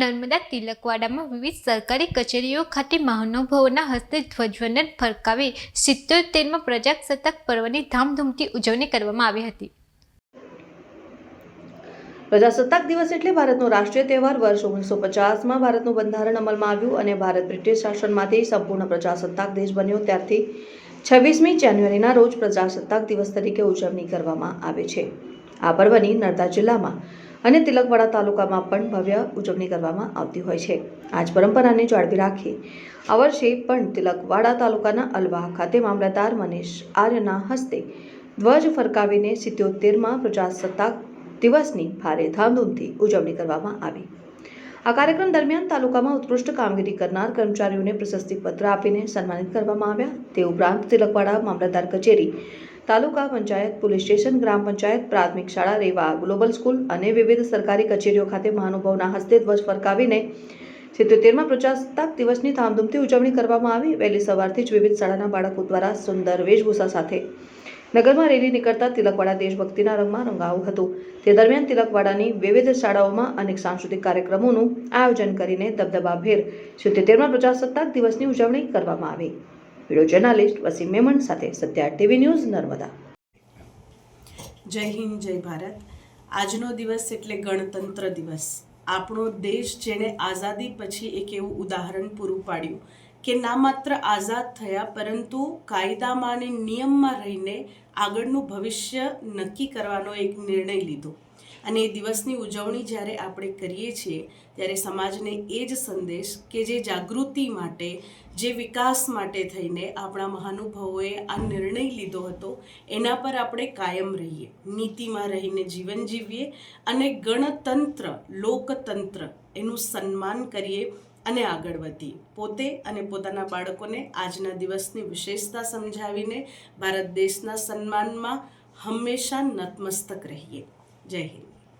નર્મદા તિલકવાડામાં વિવિધ સરકારી કચેરીઓ ખાતે મહાનુભાવોના હસ્તે ધ્વજવંદન ફરકાવી સિત્તોતેરમાં પ્રજાસત્તાક પર્વની ધામધૂમથી ઉજવણી કરવામાં આવી હતી. પ્રજાસત્તાક દિવસ એટલે ભારતનો રાષ્ટ્રીય તહેવાર. વર્ષ ઓગણીસો પચાસમાં ભારતનું બંધારણ અમલમાં આવ્યું અને ભારત બ્રિટિશ શાસનમાંથી સંપૂર્ણ પ્રજાસત્તાક દેશ બન્યો. ત્યારથી છવ્વીસમી જાન્યુઆરીના રોજ પ્રજાસત્તાક દિવસ તરીકે ઉજવણી કરવામાં આવે છે. આ પર્વની નર્મદા જિલ્લામાં અને તિલકવાડા તાલુકામાં પણ ભવ્ય ઉજવણી કરવામાં આવતી હોય છે. આ જ પરંપરાને જાળવી રાખી આ વર્ષે પણ તિલકવાડા તાલુકાના અલવા ખાતે મામલતદાર મનીષ આર્યના હસ્તે ધ્વજ ફરકાવીને સિત્યોતેરમાં પ્રજાસત્તાક દિવસની ભારે ધામધૂમથી ઉજવણી કરવામાં આવી. આ કાર્યક્રમ દરમિયાન તાલુકામાં ઉત્કૃષ્ટ કામગીરી કરનાર કર્મચારીઓને પ્રશસ્તિપત્ર આપીને સન્માનિત કરવામાં આવ્યા. તે ઉપરાંત તિલકવાડા મામલતદાર કચેરી તાલુકા પંચાયત, પોલીસ સ્ટેશન, ગ્રામ પંચાયત, પ્રાથમિક શાળા, રેવા, ગ્લોબલ સ્કૂલ અને વિવિધ સરકારી કચેરીઓ ખાતે મહાનુભાવના હસ્તે ધ્વજ ફરકાવીને સિત્યોતેરમાં પ્રજાસત્તાક દિવસની ધામધૂમથી ઉજવણી કરવામાં આવી. વહેલી સવારથી જ વિવિધ શાળાના બાળકો દ્વારા સુંદર વેશભૂષા સાથે નગરમાં રેલી નીકળતા તિલકવાડા દેશભક્તિના રંગમાં રંગાવું હતું. તે દરમિયાન તિલકવાડાની વિવિધ શાળાઓમાં અનેક સાંસ્કૃતિક કાર્યક્રમોનું આયોજન કરીને દબદબાભેર સિત્યોતેરમાં પ્રજાસત્તાક દિવસની ઉજવણી કરવામાં આવી. વીડિયો જર્નાલિસ્ટ વસીમ મેમણ સાથે સત્યાર ટીવી ન્યૂઝ નર્મદા. જય હિન્દ, જય ભારત. આજનો દિવસ એટલે ગણતંત્ર દિવસ. આપણો દેશ જેણે આઝાદી પછી એક એવું ઉદાહરણ પૂરું પાડ્યું કે ના માત્ર આઝાદ થયા, પરંતુ કાયદામાં અને નિયમમાં રહીને આગળનું ભવિષ્ય નક્કી કરવાનો એક નિર્ણય લીધો. અને એ દિવસની ઉજવણી જ્યારે આપણે કરીએ છીએ, ત્યારે સમાજને એ જ સંદેશ કે જે જાગૃતિ માટે, જે વિકાસ માટે થઈને આપણા મહાનુભાવોએ આ નિર્ણય લીધો હતો, એના પર આપણે કાયમ રહીએ. નીતિમાં રહીને જીવન જીવીએ અને ગણતંત્ર, લોકતંત્ર એનું સન્માન કરીએ અને આગળ વધીએ. પોતે અને પોતાના બાળકોને આજના દિવસની વિશેષતા સમજાવીને ભારત દેશના સન્માનમાં હંમેશા નતમસ્તક રહીએ. જય હિન્દ.